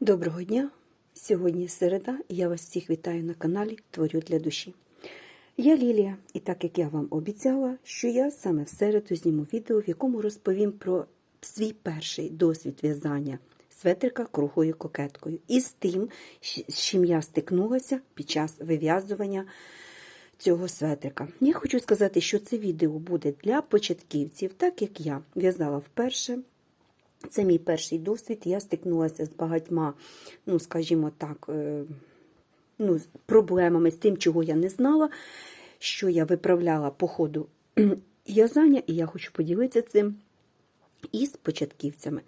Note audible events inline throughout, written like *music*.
Доброго дня! Сьогодні середа, і я вас всіх вітаю на каналі Творю для душі. Я Лілія, і так як я вам обіцяла, що я саме в середу зніму відео, в якому розповім про свій перший досвід в'язання светрика круглою кокеткою і з тим, з чим я стикнулася під час вив'язування цього светрика. Я хочу сказати, що це відео буде для початківців, так як я в'язала вперше. Це мій перший досвід. Я стикнулася з багатьма, ну, скажімо так, е, ну, проблемами, з тим, чого я не знала, що я виправляла по ходу *clears throat* в'язання, і я хочу поділитися цим із початківцями.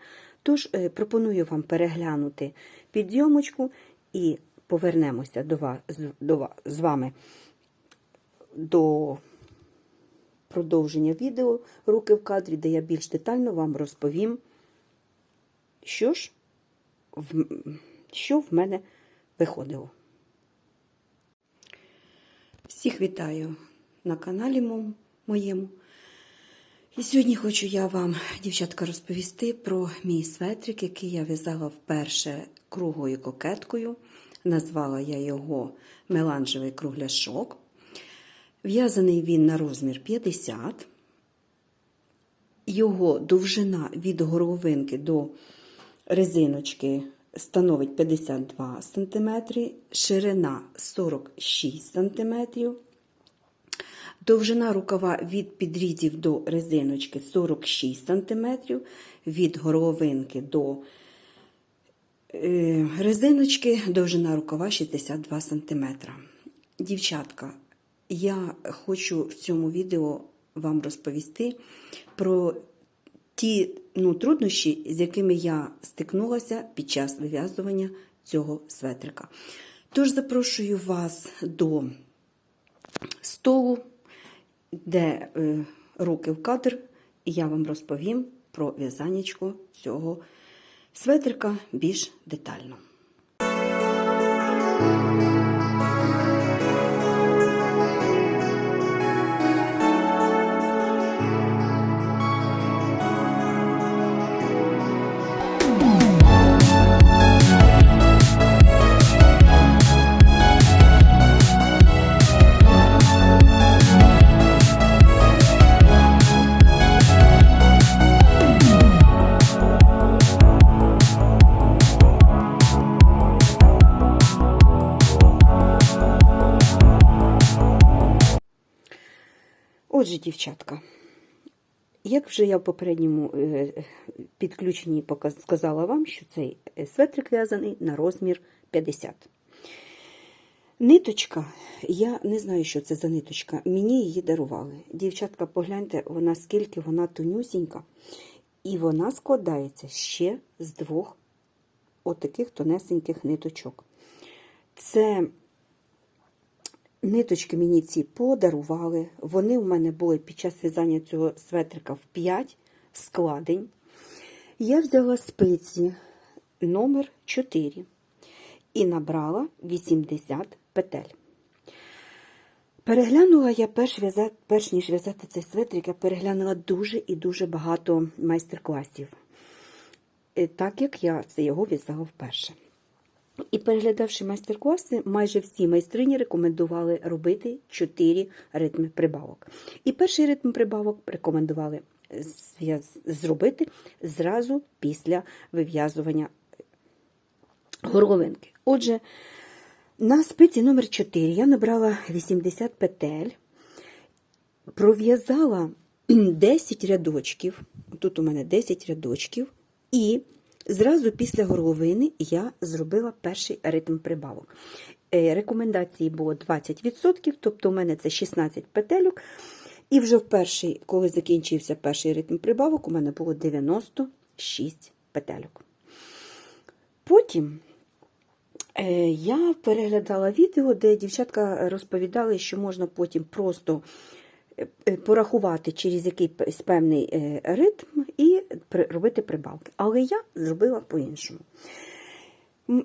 Тож е, пропоную вам переглянути підйомочку і повернемося до вас, до вас, з вами до продовження відео руки в кадрі, де я більш детально вам розповім, що ж в, що в мене виходило. Всіх вітаю на каналі моєму. І сьогодні хочу я вам, дівчатка, розповісти про мій светрик, який я в'язала вперше круглою кокеткою. Назвала я його меланжевий кругляшок. В'язаний він на розмір 50. Його довжина від горловинки до резиночки становить 52 см, ширина 46 см. Довжина рукава від підрізів до резиночки 46 см, від горловинки до е, резиночки довжина рукава 62 см. Дівчатка, я хочу в цьому відео вам розповісти про ті ну, труднощі, з якими я стикнулася під час вив'язування цього светрика. Тож запрошую вас до столу, де е, руки в кадр, і я вам розповім про в'язаннячко цього светрика більш детально. Отже, дівчатка, як вже я в попередньому е, підключенні сказала вам, що цей е, светрик в'язаний на розмір 50. Ниточка, я не знаю, що це за ниточка, мені її дарували. Дівчатка, погляньте, вона скільки вона тонюсінька, і вона складається ще з двох отаких тонесеньких ниточок. Це Ниточки мені ці подарували. Вони у мене були під час в'язання цього светрика в 5 складень. Я взяла спиці номер 4 і набрала 80 петель. Переглянула я перш, в'язати, перш ніж в'язати цей светрик, я переглянула дуже і дуже багато майстер-класів, Е, так як я це його в'язала вперше. І переглядавши майстер-класи, майже всі майстрині рекомендували робити 4 ритми прибавок. І перший ритм прибавок рекомендували зробити зразу після вив'язування горловинки. Отже, на спиці номер 4 я набрала 80 петель, пров'язала *clears throat* 10 рядочків. Тут у мене 10 рядочків, і зразу після горловини я зробила перший ритм прибавок. Е, Рекомендації було 20%, тобто у мене це 16 петельок. І вже в перший, коли закінчився перший ритм прибавок, у мене було 96 петельок. Потім е, я переглядала відео, де дівчатка розповідали, що можна потім просто порахувати через якийсь певний е, ритм і робити прибавки. Але я зробила по-іншому.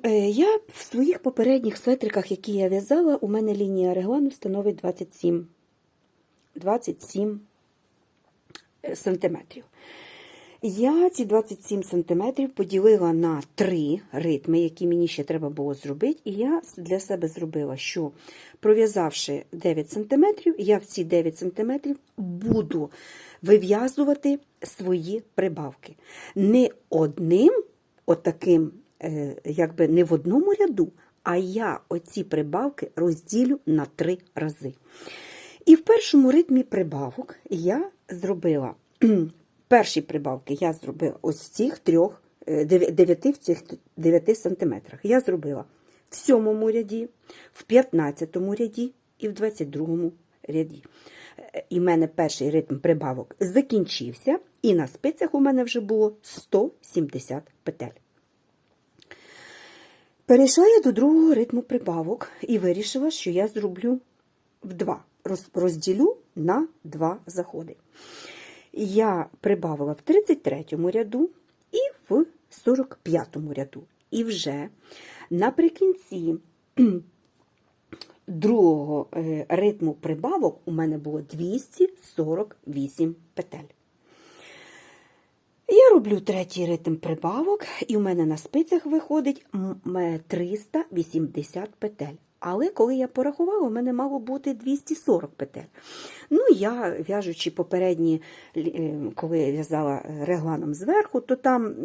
Е, Я в своїх попередніх светриках, які я в'язала, у мене лінія реглану становить 27, 27 е, сантиметрів. Я ці 27 см поділила на три ритми, які мені ще треба було зробити. І я для себе зробила, що пров'язавши 9 см, я в ці 9 см буду вив'язувати свої прибавки. Не одним, отаким, е, якби не в одному ряду, а я оці прибавки розділю на три рази. І в першому ритмі прибавок я зробила перші прибавки я зробила ось цих трьох, е, дев'яти в цих 9 сантиметрах. Я зробила в сьомому ряді, в 15 ряді і в 22 ряді. Е, І в мене перший ритм прибавок закінчився, і на спицях у мене вже було 170 петель. Перейшла я до другого ритму прибавок і вирішила, що я зроблю в два. Розділю на два заходи. Я прибавила в 33 ряду і в 45 ряду. І вже наприкінці *clears throat* другого е, ритму прибавок у мене було 248 петель. Я роблю третій ритм прибавок, і у мене на спицях виходить м, м, 380 петель. Але коли я порахувала, у мене мало бути 240 петель. Ну, я, в'яжучи попередні, е, коли я в'язала регланом зверху, то там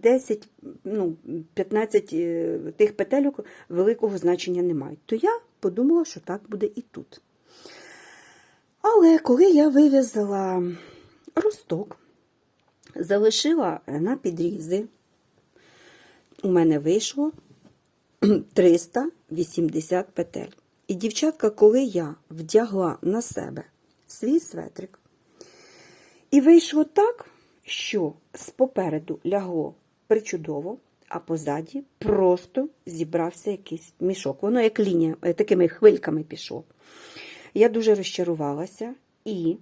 10, ну, 15 е, тих петельок великого значення не мають. То я подумала, що так буде і тут. Але коли я вив'язала росток, залишила на підрізи, у мене вийшло 380 петель. І, дівчатка, коли я вдягла на себе свій светрик, і вийшло так, що спереду лягло причудово, а позаді просто зібрався якийсь мішок. Воно як лінія, е, такими хвильками пішло. Я дуже розчарувалася, і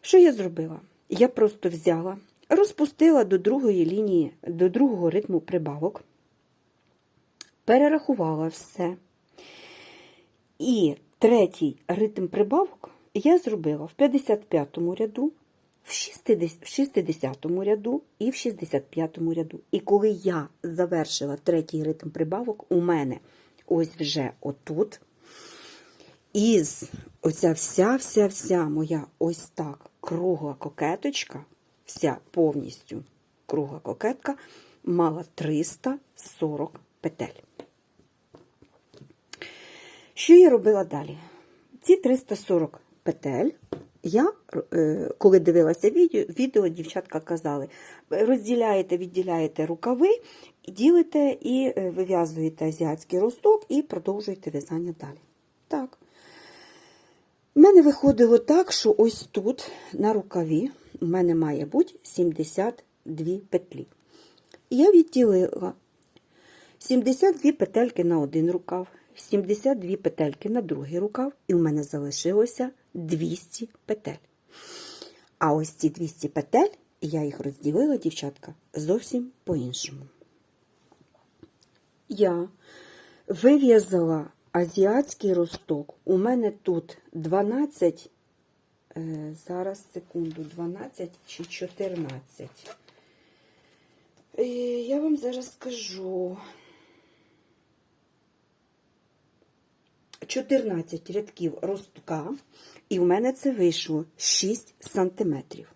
що я зробила? Я просто взяла, розпустила до другої лінії, до другого ритму прибавок, перерахувала все. І третій ритм прибавок я зробила в 55-му ряду, в 60 в 60-му ряду і в 65-му ряду. І коли я завершила третій ритм прибавок, у мене ось вже отут, із оця вся-вся-вся моя ось так кругла кокеточка, вся повністю кругла кокетка, мала 340 петель. Що я робила далі? Ці 340 петель я, е, коли дивилася відео, відео дівчатка казали, розділяєте, відділяєте рукави, ділите і е, вив'язуєте азіатський росток і продовжуєте в'язання далі. Так. У мене виходило так, що ось тут на рукаві у мене має бути 72 петлі. Я відділила 72 петельки на один рукав, 72 петельки на другий рукав, і у мене залишилося 200 петель. А ось ці 200 петель, я їх розділила, дівчатка, зовсім по-іншому. Я вив'язала азіатський росток. У мене тут 12, е, зараз секунду, 12 чи 14. Е, Я вам зараз скажу. 14 рядків ростка, і в мене це вийшло 6 сантиметрів.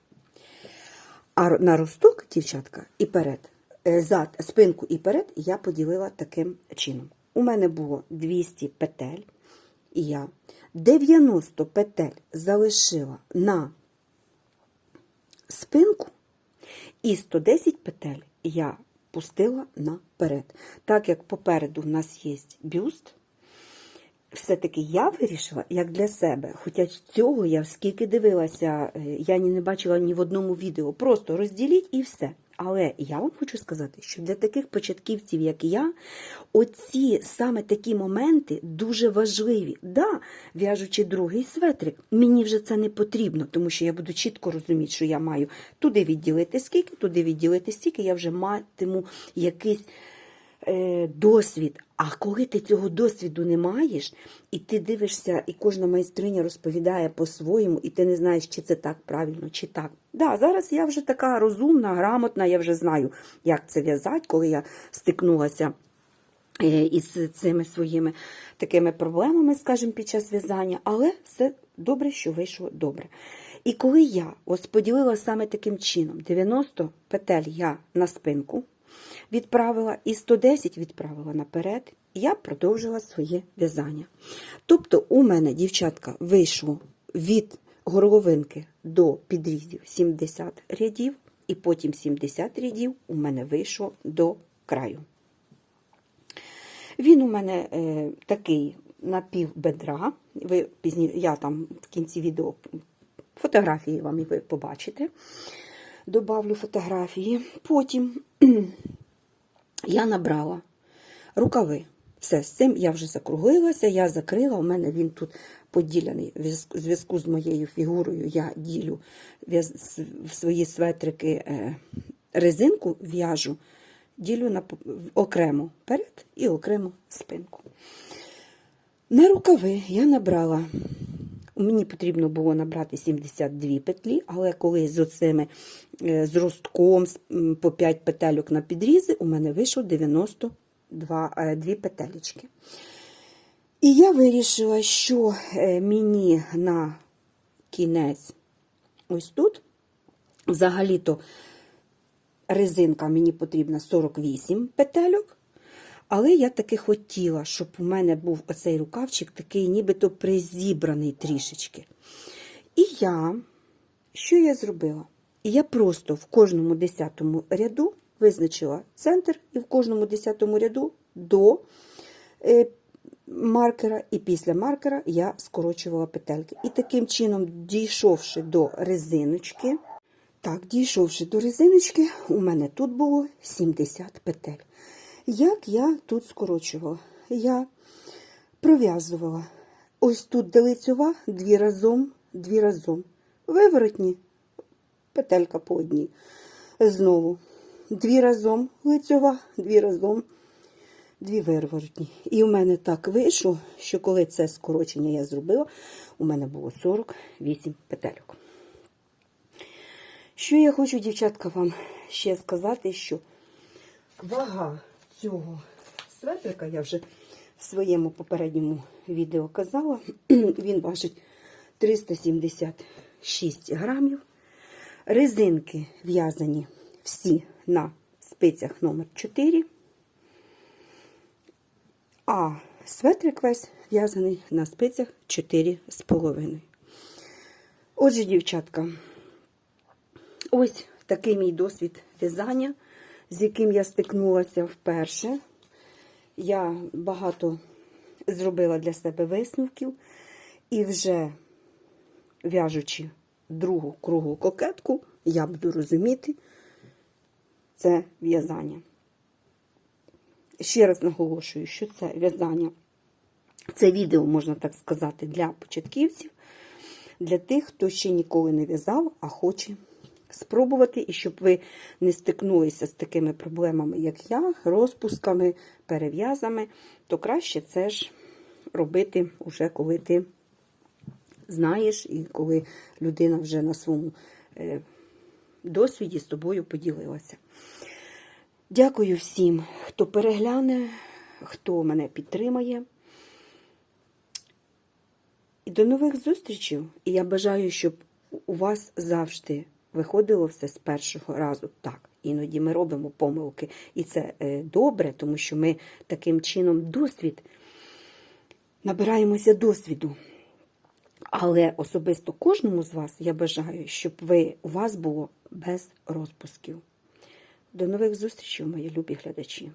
А на росток, дівчатка, і перед, е, зад, спинку і перед я поділила таким чином. У мене було 200 петель, і я 90 петель залишила на спинку, і 110 петель я пустила наперед. Так як попереду в нас є бюст, все-таки я вирішила, як для себе, хоча цього я скільки дивилася, е, я ні не бачила ні в одному відео. Просто розділіть і все. Але я вам хочу сказати, що для таких початківців, як я, оці саме такі моменти дуже важливі. Да, в'яжучи другий светрик, мені вже це не потрібно, тому що я буду чітко розуміти, що я маю туди відділити скільки, туди відділити стільки, я вже матиму якийсь досвід. А коли ти цього досвіду не маєш, і ти дивишся, і кожна майстриня розповідає по-своєму, і ти не знаєш, чи це так правильно, чи так. Да, зараз я вже така розумна, грамотна, я вже знаю, як це в'язати, коли я стикнулася е, із цими своїми такими проблемами, скажімо, під час в'язання, але все добре, що вийшло добре. І коли я ось поділила саме таким чином, 90 петель я на спинку відправила і 110 відправила наперед, я продовжила своє в'язання. Тобто у мене, дівчатка, вийшло від горловинки до підрізів 70 рядів, і потім 70 рядів у мене вийшло до краю. Він у мене е, такий напів бедра. Ви пізні, я там в кінці відео фотографії вам і ви побачите. Добавлю фотографії. Потім *clears throat* я набрала рукави. Все, з цим я вже закруглилася, я закрила. У мене він тут поділений в зв'язку- з моєю фігурою. Я ділю в свої светрики е, резинку в'яжу, ділю на, окремо перед і окремо спинку. На рукави я набрала. Мені потрібно було набрати 72 петлі, але коли з оцими е, з ростком по 5 петельок на підрізи, у мене вийшло 92 е, петелечки. І я вирішила, що е, мені на кінець ось тут, взагалі-то резинка мені потрібна 48 петельок. Але я таки хотіла, щоб у мене був оцей рукавчик такий, нібито призібраний трішечки. І я, що я зробила? Я просто в кожному десятому ряду визначила центр, і в кожному десятому ряду до е, маркера, і після маркера я скорочувала петельки. І таким чином, дійшовши до резиночки, так, дійшовши до резиночки, у мене тут було 70 петель. Як я тут скорочувала? Я пров'язувала ось тут де лицьова, дві разом, дві разом. Виворотні, петелька по одній. Знову дві разом лицьова, дві разом, дві виворотні. І у мене так вийшло, що коли це скорочення я зробила, у мене було 48 петельок. Що я хочу, дівчатка, вам ще сказати, що вага цього светрика, я вже в своєму попередньому відео казала, *clears throat* він важить 376 грамів. Резинки в'язані всі на спицях номер 4 а светрик весь в'язаний на спицях 4,5. Отже, дівчатка, ось такий мій досвід в'язання, з яким я стикнулася вперше. Я багато зробила для себе висновків і вже в'яжучи другу кругу кокетку, я буду розуміти це в'язання. Ще раз наголошую, що це в'язання, це відео, можна так сказати, для початківців, для тих, хто ще ніколи не в'язав, а хоче спробувати, і щоб ви не стикнулися з такими проблемами, як я, розпусками, перев'язами, то краще це ж робити уже коли ти знаєш, і коли людина вже на своєму е, досвіді з тобою поділилася. Дякую всім, хто перегляне, хто мене підтримає. І до нових зустрічей. І я бажаю, щоб у вас завжди виходило все з першого разу. Так, іноді ми робимо помилки. І це е, добре, тому що ми таким чином досвід набираємося досвіду. Але особисто кожному з вас я бажаю, щоб ви, у вас було без розпусків. До нових зустрічей, мої любі глядачі!